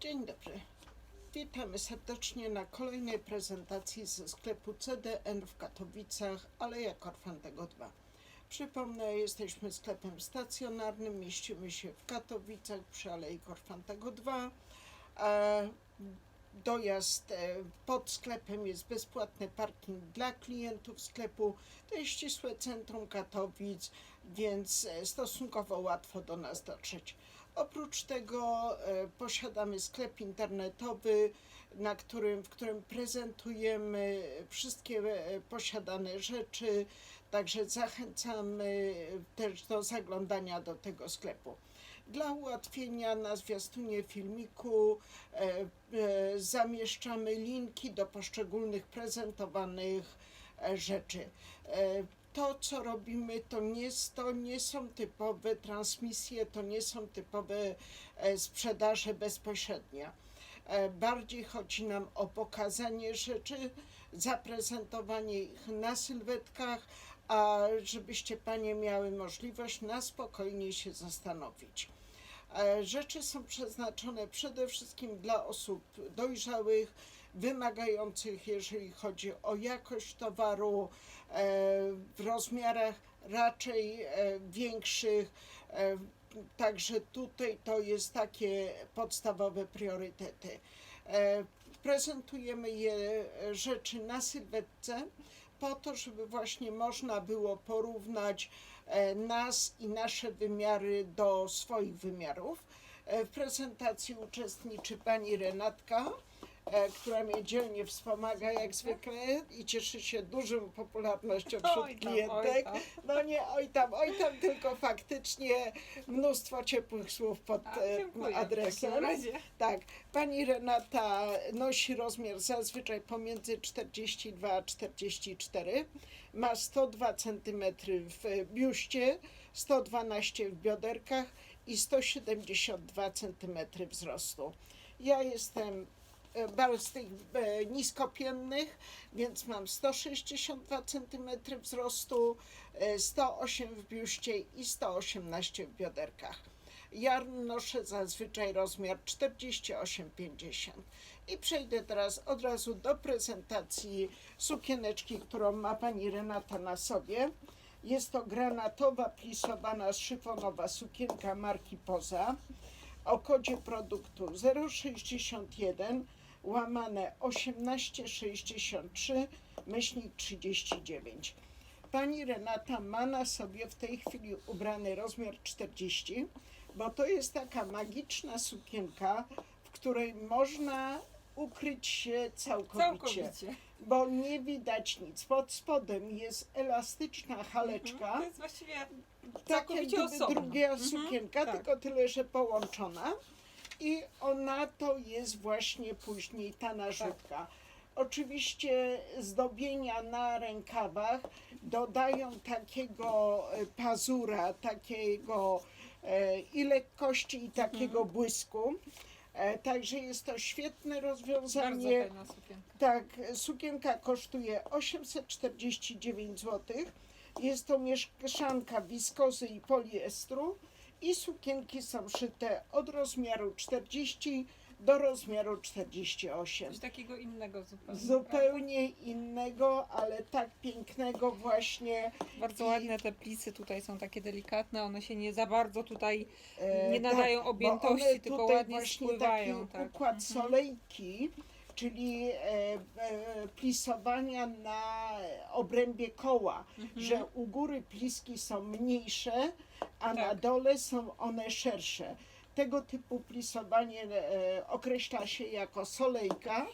Dzień dobry. Witamy serdecznie na kolejnej prezentacji ze sklepu CDN w Katowicach, Aleja Korfantego 2. Przypomnę, jesteśmy sklepem stacjonarnym, mieścimy się w Katowicach przy Alei Korfantego 2. E, Dojazd e, pod sklepem jest bezpłatny parking dla klientów sklepu. To jest ścisłe centrum Katowic, więc e, stosunkowo łatwo do nas dotrzeć. Oprócz tego e, posiadamy sklep internetowy, na którym, w którym prezentujemy wszystkie e, posiadane rzeczy, także zachęcamy też do zaglądania do tego sklepu. Dla ułatwienia na zwiastunie filmiku e, zamieszczamy linki do poszczególnych prezentowanych rzeczy. To, co robimy, to nie, to nie są typowe transmisje, to nie są typowe e, sprzedaże bezpośrednie. E, Bardziej chodzi nam o pokazanie rzeczy, zaprezentowanie ich na sylwetkach, a żebyście Panie miały możliwość na spokojnie się zastanowić. E, Rzeczy są przeznaczone przede wszystkim dla osób dojrzałych, wymagających, jeżeli chodzi o jakość towaru, e, w rozmiarach raczej e, większych. e, Także tutaj to jest takie podstawowe priorytety. Prezentujemy je rzeczy na sylwetce po to, żeby właśnie można było porównać nas i nasze wymiary do swoich wymiarów. W prezentacji uczestniczy pani Renatka, która mnie dzielnie wspomaga jak zwykle i cieszy się dużą popularnością wśród Oj tam, oj klientek. tam. No nie oj tam, oj tam, tylko faktycznie mnóstwo ciepłych słów pod A, e, adresem. Tak, pani Renata nosi rozmiar zazwyczaj pomiędzy 42 a 44. Ma 102 cm w biuście, 112 w bioderkach i 172 cm wzrostu. Ja jestem e, z tych e, niskopiennych, więc mam 162 cm wzrostu, e, 108 w biuście i 118 w bioderkach. Ja noszę zazwyczaj rozmiar 48-50. I przejdę teraz od razu do prezentacji sukieneczki, którą ma pani Renata na sobie. Jest to granatowa, plisowana, szyfonowa sukienka marki Poza o kodzie produktu 061 łamane 1863 myślnik 39. Pani Renata ma na sobie w tej chwili ubrany rozmiar 40, bo to jest taka magiczna sukienka, w której można ukryć się całkowicie, Całkowicie. bo nie widać nic. Pod spodem jest elastyczna haleczka, To jest właściwie tak jak druga Mhm, sukienka, tak. tylko tyle, że połączona. I ona to jest właśnie później ta narzutka. Oczywiście zdobienia na rękawach dodają takiego e, pazura, takiego e, i lekkości, i takiego Mhm. błysku. E, Także jest to świetne bardzo rozwiązanie. fajna sukienka. Tak, sukienka kosztuje 849 zł. Jest to mieszanka wiskozy i poliestru i sukienki są szyte od rozmiaru 40 do rozmiaru 48. Coś takiego innego zupełnie. Zupełnie innego, ale tak pięknego właśnie. prawda? Bardzo i- ładne te plisy tutaj są takie delikatne, one się nie za bardzo tutaj e, nie nadają bo objętości, one tylko tutaj ładnie właśnie spływają. Taki Tak. układ solejki, czyli e, e, plisowania na obrębie koła, Mhm. że u góry pliski są mniejsze, a na Tak. dole są one szersze. Tego typu plisowanie e, określa się jako solejka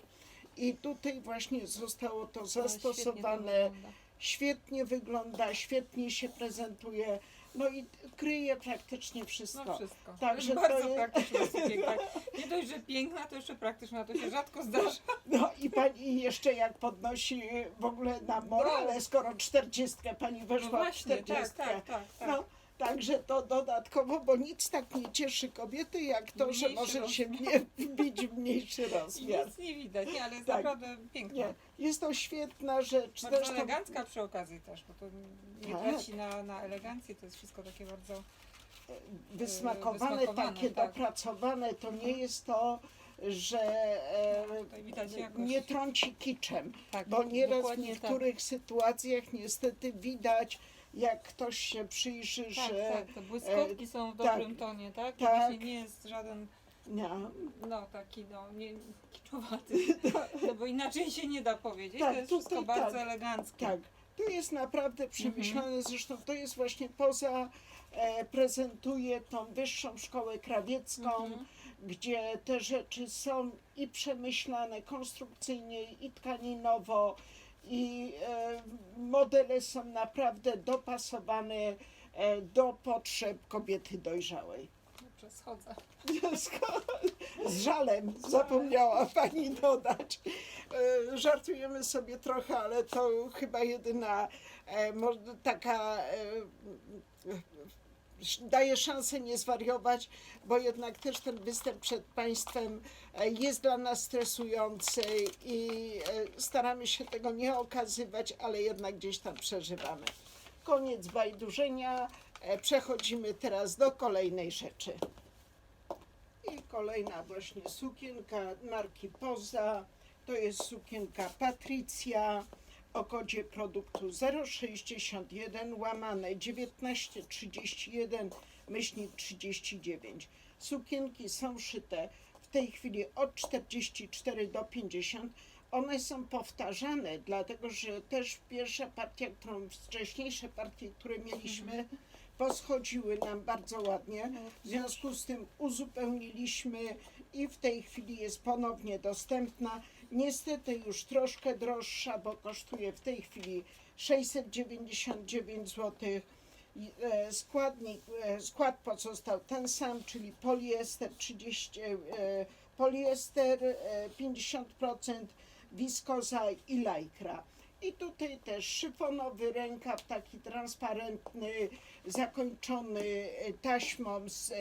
i tutaj właśnie zostało to zastosowane świetnie wygląda, świetnie się prezentuje, no i kryje praktycznie wszystko. No wszystko. Także to bardzo jest- praktyczna sukienka. Nie dość, że piękna, to jeszcze praktyczna, to się rzadko zdarza. No i pani jeszcze jak podnosi w ogóle na morale, skoro czterdziestkę pani No weszła w właśnie, tak, czterdziestkę. tak, tak. tak. No, także to dodatkowo, bo nic tak nie cieszy kobiety, jak to, że Mniejszy może się mnie wbić w mniejszy rozmiar. nic nie widać, nie, ale jest Tak. naprawdę piękna. Nie, jest to świetna rzecz. Bardzo Zresztą elegancka przy okazji też, bo to nie Tak. traci na, na elegancji, to jest wszystko takie bardzo... wysmakowane, wysmakowane, takie tak. dopracowane, to nie jest to że e, Tutaj widać jakoś. nie trąci kiczem, tak, bo nieraz w dokładnie tak. niektórych sytuacjach niestety widać, jak ktoś się przyjrzy, Tak, że tak, te błyskotki są w tak, dobrym tonie, tak? I tak. Właśnie nie jest żaden, nie, no taki, no, nie, kiczowaty. No bo inaczej się nie da powiedzieć. Tak, to jest tutaj wszystko bardzo tak. eleganckie. tak. To jest naprawdę przemyślane, Mhm. zresztą to jest właśnie poza, e, prezentuje tą wyższą szkołę krawiecką, Mhm. gdzie te rzeczy są i przemyślane konstrukcyjnie, i tkaninowo, i e, modele są naprawdę dopasowane e, do potrzeb kobiety dojrzałej. Dobrze, schodzę. Z żalem zapomniała pani dodać. E, Żartujemy sobie trochę, ale to chyba jedyna taka daje szansę nie zwariować, bo jednak też ten występ przed państwem e, jest dla nas stresujący i e, staramy się tego nie okazywać, ale jednak gdzieś tam przeżywamy. Koniec bajdurzenia. E, Przechodzimy teraz do kolejnej rzeczy. I kolejna właśnie sukienka marki Poza. To jest sukienka Patrycja o kodzie produktu 061 łamane 1931 myślnik 39. Sukienki są szyte w tej chwili od 44 do 50. One są powtarzane, dlatego że też pierwsza partia, którą wcześniejsze partie, które mieliśmy, poschodziły nam bardzo ładnie. W związku z tym uzupełniliśmy i w tej chwili jest ponownie dostępna. Niestety już troszkę droższa, bo kosztuje w tej chwili 699 zł. E, Składnik, e, skład pozostał ten sam, czyli poliester 30, e, poliester e, 50%, wiskoza i lajkra. I tutaj też szyfonowy rękaw, taki transparentny, zakończony taśmą z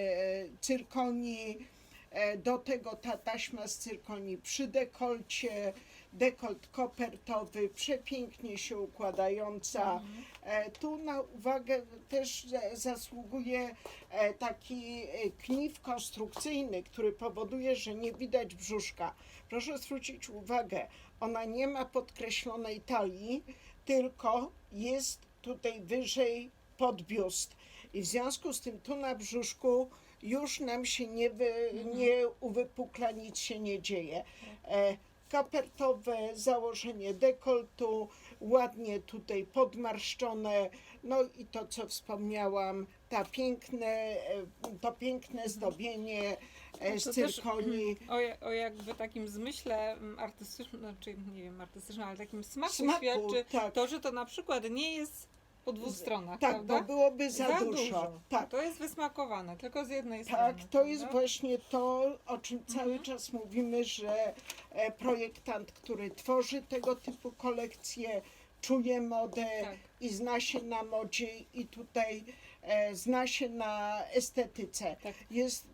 cyrkonii. E, Do tego ta taśma z cyrkonii przy dekolcie, dekolt kopertowy, przepięknie się układająca. E, Tu na uwagę też za- zasługuje e, taki knif konstrukcyjny, który powoduje, że nie widać brzuszka. Proszę zwrócić uwagę, ona nie ma podkreślonej talii, tylko jest tutaj wyżej pod biust. I w związku z tym tu na brzuszku już nam się nie, wy, nie uwypukla, nic się nie dzieje. E, kapertowe założenie dekoltu, ładnie tutaj podmarszczone, no i to co wspomniałam, ta piękne, e, to piękne zdobienie e, z też, cyrkonii. O, o jakby takim zmyśle mm, artystycznym, znaczy nie wiem, artystycznym, ale takim smaku, Smaku, świadczy tak. to, że to na przykład nie jest po dwóch stronach, Tak, prawda? bo byłoby za, dużo. Tak, To jest wysmakowane, tylko z jednej Tak, strony. to jest prawda? właśnie to, o czym cały Mhm. czas mówimy, że e, projektant, który tworzy tego typu kolekcje, czuje modę Tak. i zna się na modzie i tutaj e, zna się na estetyce. Tak. Jest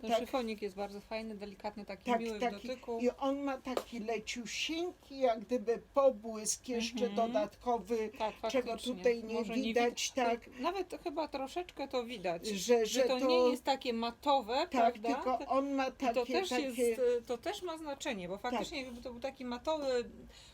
Ten tak. szyfonik jest bardzo fajny, delikatny, taki tak, miły w taki dotyku. i on ma taki leciusieńki, jak gdyby pobłysk jeszcze Mhm. dodatkowy, Tak, czego tutaj nie Może widać, tak, to Nawet chyba troszeczkę to widać, że, że to, nie jest takie matowe, tak, prawda? tylko on ma I takie, to też, takie jest, e, to też ma znaczenie, bo faktycznie gdyby to był taki matowy,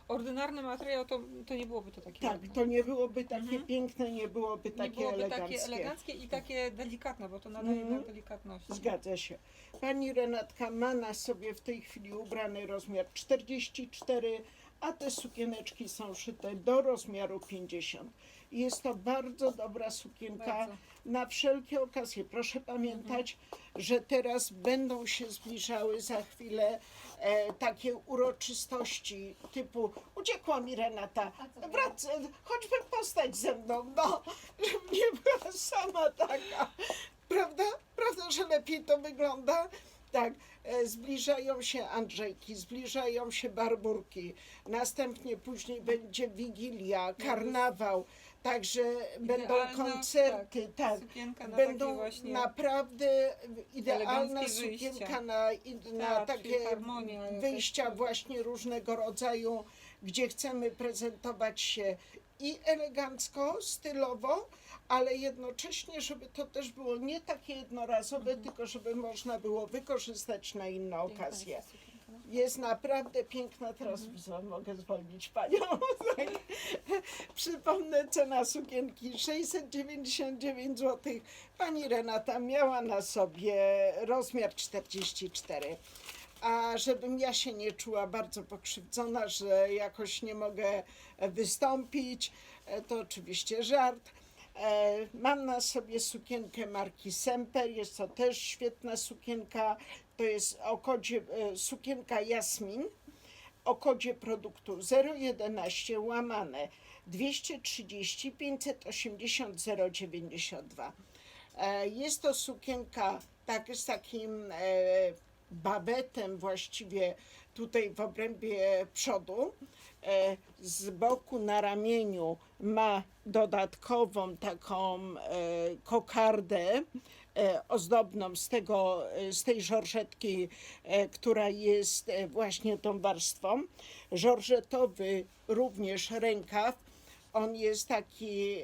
ordynarny materiał, to, to nie byłoby to takie Tak, ładne. to nie byłoby takie Mhm. piękne, nie byłoby nie takie byłoby eleganckie. takie eleganckie i takie delikatne, bo to nadaje Mhm. na delikatności. Zgadza się. Pani Renatka ma na sobie w tej chwili ubrany rozmiar 44, a te sukieneczki są szyte do rozmiaru 50. Jest to bardzo dobra sukienka Bardzo. na wszelkie okazje. Proszę pamiętać, że teraz będą się zbliżały za chwilę e, takie uroczystości typu uciekła mi Renata, wracaj, choćby postać ze mną, no, żebym nie była sama taka. Prawda? Prawda, że lepiej to wygląda? Tak, e, zbliżają się Andrzejki, zbliżają się Barburki, następnie później będzie Wigilia, karnawał, także będą Idealna, koncerty, tak. Sukienka na Będą naprawdę idealna wyjścia. sukienka na, na Teatr, takie wyjścia tak. właśnie różnego rodzaju, gdzie chcemy prezentować się i elegancko, stylowo, ale jednocześnie, żeby to też było nie takie jednorazowe, tylko żeby można było wykorzystać na inne okazje. Jest naprawdę piękna, teraz mogę zwolnić panią. Przypomnę, cena sukienki 699 zł. Pani Renata miała na sobie rozmiar 44. A żebym ja się nie czuła bardzo pokrzywdzona, że jakoś nie mogę wystąpić, e, to oczywiście żart. E, Mam na sobie sukienkę marki Semper, jest to też świetna sukienka. To jest o kodzie, e, sukienka Jasmin o kodzie produktu 011 łamane 230 580 092. E, Jest to sukienka tak, z takim e, babetem właściwie tutaj w obrębie przodu. E, Z boku na ramieniu ma dodatkową taką kokardę ozdobną z, tego, e, z tej żorżetki, e, która jest e, właśnie tą warstwą. Żorżetowy również rękaw. On jest taki e,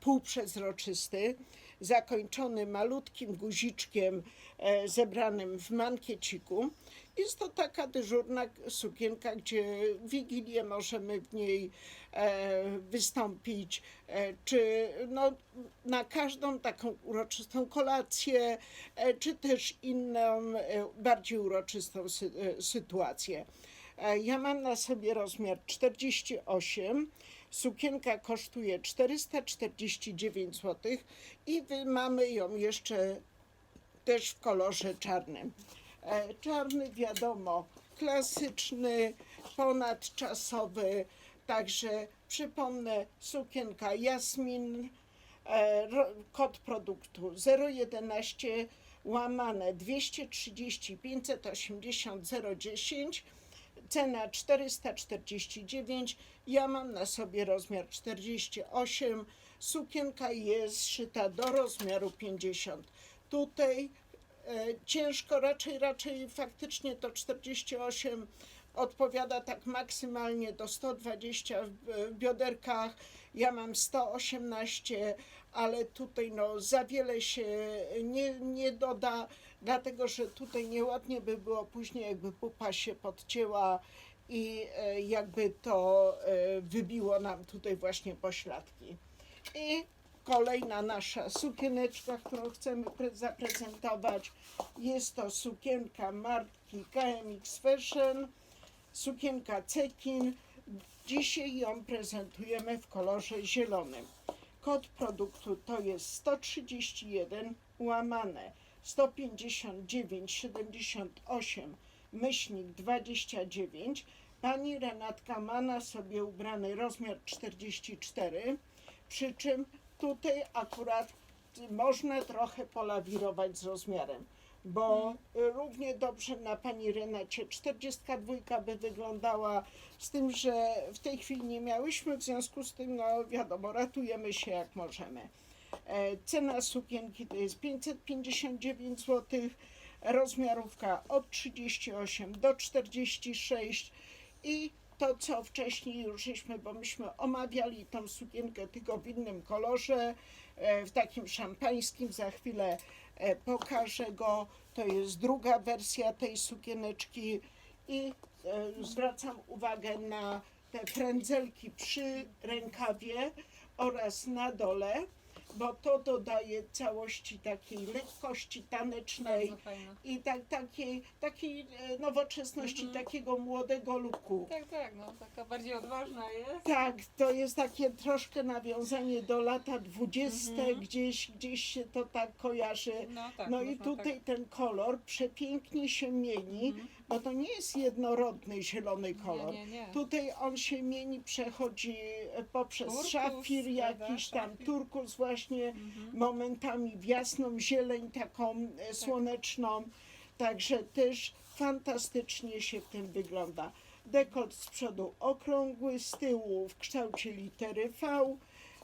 półprzezroczysty, zakończony malutkim guziczkiem e, zebranym w mankieciku. Jest to taka dyżurna sukienka, gdzie w Wigilię możemy w niej e, wystąpić, e, czy no, na każdą taką uroczystą kolację, e, czy też inną, bardziej uroczystą sy, sytuację. Ja mam na sobie rozmiar 48. Sukienka kosztuje 449 zł i mamy ją jeszcze też w kolorze czarnym. E, Czarny, wiadomo, klasyczny, ponadczasowy. Także przypomnę, sukienka Jasmin, e, kod produktu 011 łamane 230 580 010 cena 449 ja mam na sobie rozmiar 48 sukienka jest szyta do rozmiaru 50 tutaj ciężko raczej raczej faktycznie to 48 odpowiada tak maksymalnie do 120 w, w bioderkach ja mam 118 ale tutaj no za wiele się nie, nie doda dlatego że tutaj nieładnie by było później jakby pupa się podcięła i e, jakby to e, wybiło nam tutaj właśnie pośladki. I kolejna nasza sukieneczka, którą chcemy pre- zaprezentować, jest to sukienka marki KMX Fashion, sukienka Cekin. Dzisiaj ją prezentujemy w kolorze zielonym. Kod produktu to jest 131 łamane 159 78 myślnik 29. Pani Renatka ma na sobie ubrany rozmiar 44, przy czym tutaj akurat można trochę polawirować z rozmiarem, bo równie dobrze na pani Renacie 42 by wyglądała, z tym, że w tej chwili nie miałyśmy, w związku z tym, no wiadomo, ratujemy się jak możemy. E, Cena sukienki to jest 559 zł, rozmiarówka od 38 do 46 i to co wcześniej już żeśmy, bo myśmy omawiali tą sukienkę tylko w innym kolorze, e, w takim szampańskim, za chwilę e, pokażę go, to jest druga wersja tej sukieneczki. I e, zwracam uwagę na te frędzelki przy rękawie oraz na dole, bo to dodaje całości takiej lekkości tanecznej i tak, takiej, takiej e, nowoczesności, Mhm. takiego młodego luku. Tak, tak, no taka bardziej odważna jest. Tak, to jest takie troszkę nawiązanie do lata 20, Mhm. gdzieś, gdzieś się to tak kojarzy. No tak. No i tutaj ten kolor przepięknie się mieni, Mhm. Bo to nie jest jednorodny zielony kolor. Nie, nie, nie. Tutaj on się mieni, przechodzi e, poprzez Turkus, szafir, jakiś tam Szafir. turkus właśnie, Mhm. momentami w jasną zieleń taką e, słoneczną. Także też fantastycznie się w tym wygląda. Dekolt z przodu okrągły, z tyłu w kształcie litery V,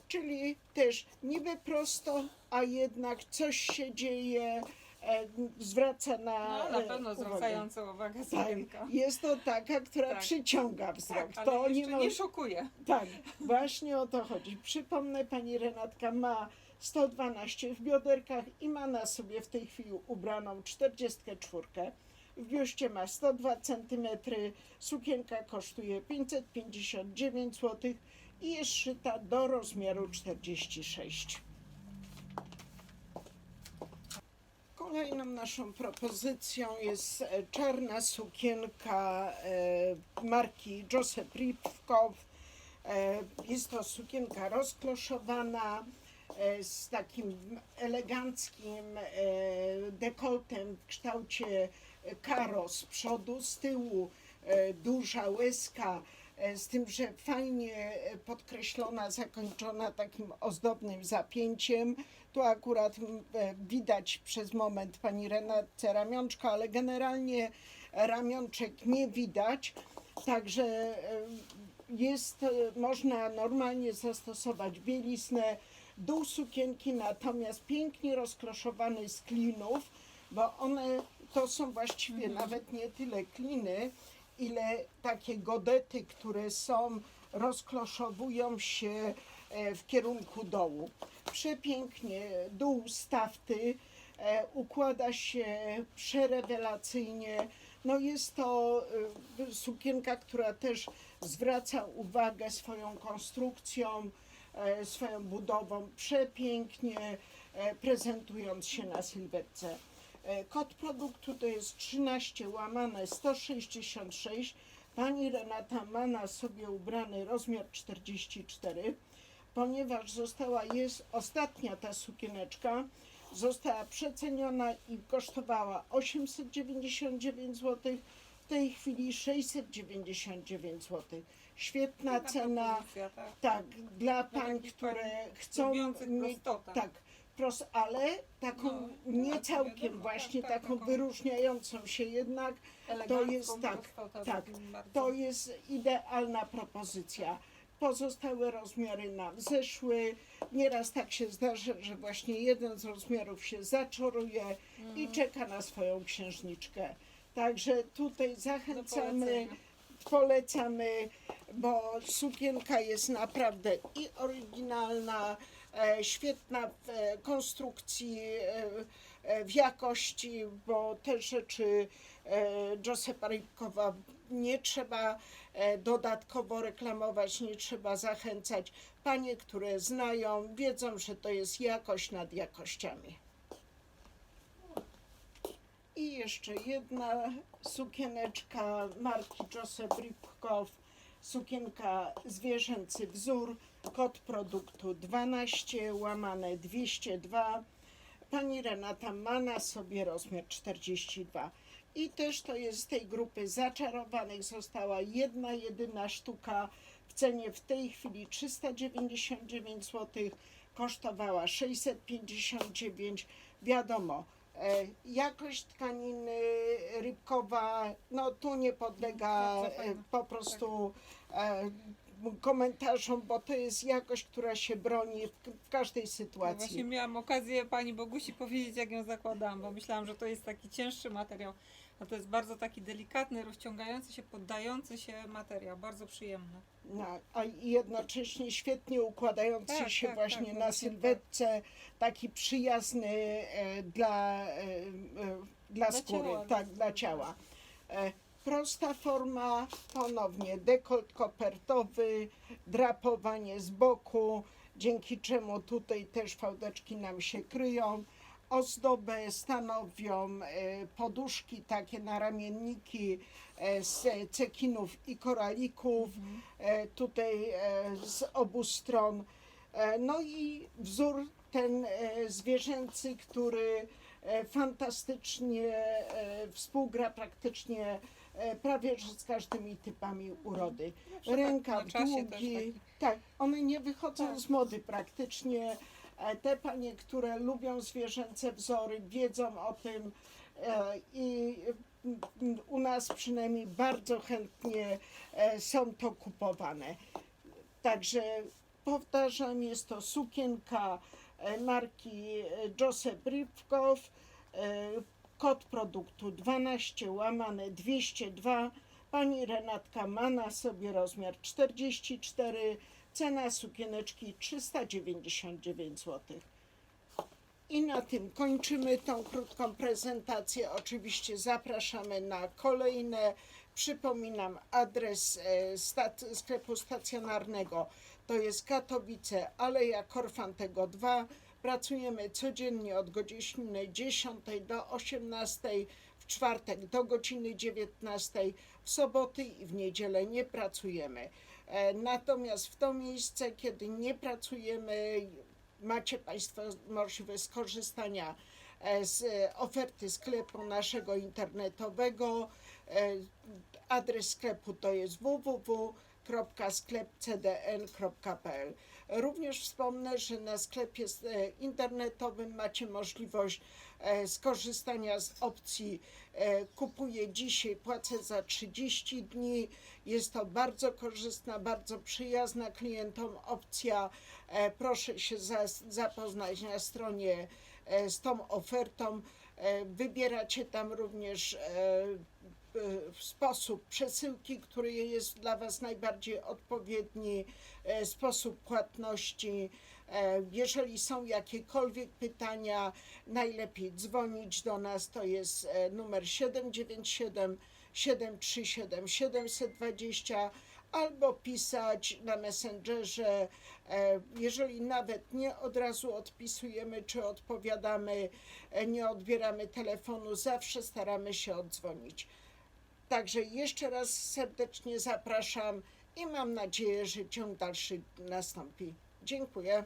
czyli też niby prosto, a jednak coś się dzieje, zwraca na, No, na e, pewno uwagę. zwracająca uwagę Tak, sukienka. jest to taka, która Tak. przyciąga wzrok. Tak, to nie ma... nie szokuje. Tak, właśnie o to chodzi. Przypomnę, pani Renatka ma 112 w bioderkach i ma na sobie w tej chwili ubraną 44. W biuście ma 102 cm, sukienka kosztuje 559 zł i jest szyta do rozmiaru 46. Kolejną naszą propozycją jest e, czarna sukienka e, marki Joseph Ripkow. E, Jest to sukienka rozkloszowana z takim eleganckim dekoltem w kształcie karo z przodu, z tyłu duża łezka, e, z tym, że fajnie e, podkreślona, zakończona takim ozdobnym zapięciem. Tu akurat e, widać przez moment pani Renatce ramionczka, ale generalnie ramionczek nie widać. Także e, jest, e, można normalnie zastosować bieliznę, dół sukienki natomiast pięknie rozkroszowany z klinów, bo one to są właściwie nawet nie tyle kliny, ile takie godety, które są, rozkloszowują się e, w kierunku dołu. Przepięknie dół stawty e, układa się przerewelacyjnie. No jest to e, sukienka, która też zwraca uwagę swoją konstrukcją, swoją budową, przepięknie prezentując się na sylwetce. E, Kod produktu to jest 13 łamane 166. Pani Renata ma na sobie ubrany rozmiar 44, ponieważ została, jest ostatnia ta sukieneczka, została przeceniona i kosztowała 899 zł, w tej chwili 699 zł. Świetna cena, tak. tak, dla pań, które chcą mieć tak, pros, ale taką No, nie tak, całkiem właśnie tak, tak, taką wyróżniającą się jednak, Elegancką jest tak, tak, to jest idealna propozycja. Pozostałe rozmiary nam zeszły. Nieraz tak się zdarza, że właśnie jeden z rozmiarów się zaczoruje i Mhm. czeka na swoją księżniczkę. Także tutaj Do zachęcamy polecamy, bo sukienka jest naprawdę i oryginalna, świetna w e, konstrukcji, e, e, w jakości, bo te rzeczy e, Josefa Rybkowa nie trzeba e, dodatkowo reklamować, nie trzeba zachęcać. Panie, które znają, wiedzą, że to jest jakość nad jakościami. I jeszcze jedna sukieneczka marki Joseph Ripkow, sukienka zwierzęcy wzór, kod produktu 12 łamane 202. Pani Renata ma na sobie rozmiar 42. I też to jest z tej grupy zaczarowanych została jedna jedyna sztuka w cenie w tej chwili 399 zł, kosztowała 659. Wiadomo, jakość tkaniny rybkowa, no tu nie podlega Bardzo e, po prostu e, komentarzom, bo to jest jakość, która się broni w, każdej Ja sytuacji. właśnie miałam okazję pani Bogusi powiedzieć, jak ją zakładałam, bo myślałam, że to jest taki cięższy materiał. A to jest bardzo taki delikatny, rozciągający się, poddający się materiał. Bardzo przyjemny. No, a jednocześnie świetnie układający Tak, się tak, właśnie tak, na sylwetce, taki przyjazny e, dla, e, e, dla Dla skóry, ciała, tak, dla- dla ciała. E, prosta forma, ponownie dekolt kopertowy, drapowanie z boku, dzięki czemu tutaj też fałdeczki nam się kryją. Ozdobę stanowią e, poduszki, takie naramienniki e, z cekinów i koralików, e, tutaj e, z obu stron. E, No i wzór ten e, zwierzęcy, który e, fantastycznie e, współgra praktycznie e, prawie że z każdymi typami urody. Tak Rękaw długi, tak, one nie wychodzą Tak. z mody praktycznie. E, Te panie, które lubią zwierzęce wzory, wiedzą o tym e, i mm, u nas przynajmniej bardzo chętnie e, są to kupowane. Także powtarzam, jest to sukienka marki Joseph Rybkow. kod produktu 12 łamane 202. Pani Renatka ma na sobie rozmiar 44, cena sukieneczki 399 zł. I na tym kończymy tą krótką prezentację. Oczywiście zapraszamy na kolejne. Przypominam adres e, stat- sklepu stacjonarnego to jest Katowice, Aleja Korfantego 2. Pracujemy codziennie od godziny 10 do 18, w czwartek do godziny 19, w soboty i w niedzielę nie pracujemy. E, Natomiast w to miejsce, kiedy nie pracujemy, macie Państwo możliwość skorzystania e, z oferty sklepu naszego internetowego. E, Adres sklepu to jest www.sklepcdn.pl. Również wspomnę, że na sklepie internetowym macie możliwość skorzystania z opcji e, kupuję dzisiaj, płacę za 30 dni. Jest to bardzo korzystna, bardzo przyjazna klientom opcja. E, Proszę się zapoznać na stronie e, z tą ofertą. E, Wybieracie tam również e, e, sposób przesyłki, który jest dla Was najbardziej odpowiedni, e, sposób płatności. E, Jeżeli są jakiekolwiek pytania, najlepiej dzwonić do nas. To jest e, numer 797 737 720 albo pisać na Messengerze. E, Jeżeli nawet nie od razu odpisujemy czy odpowiadamy, nie odbieramy telefonu, zawsze staramy się oddzwonić. Także jeszcze raz serdecznie zapraszam i mam nadzieję, że ciąg dalszy nastąpi. Dziękuję.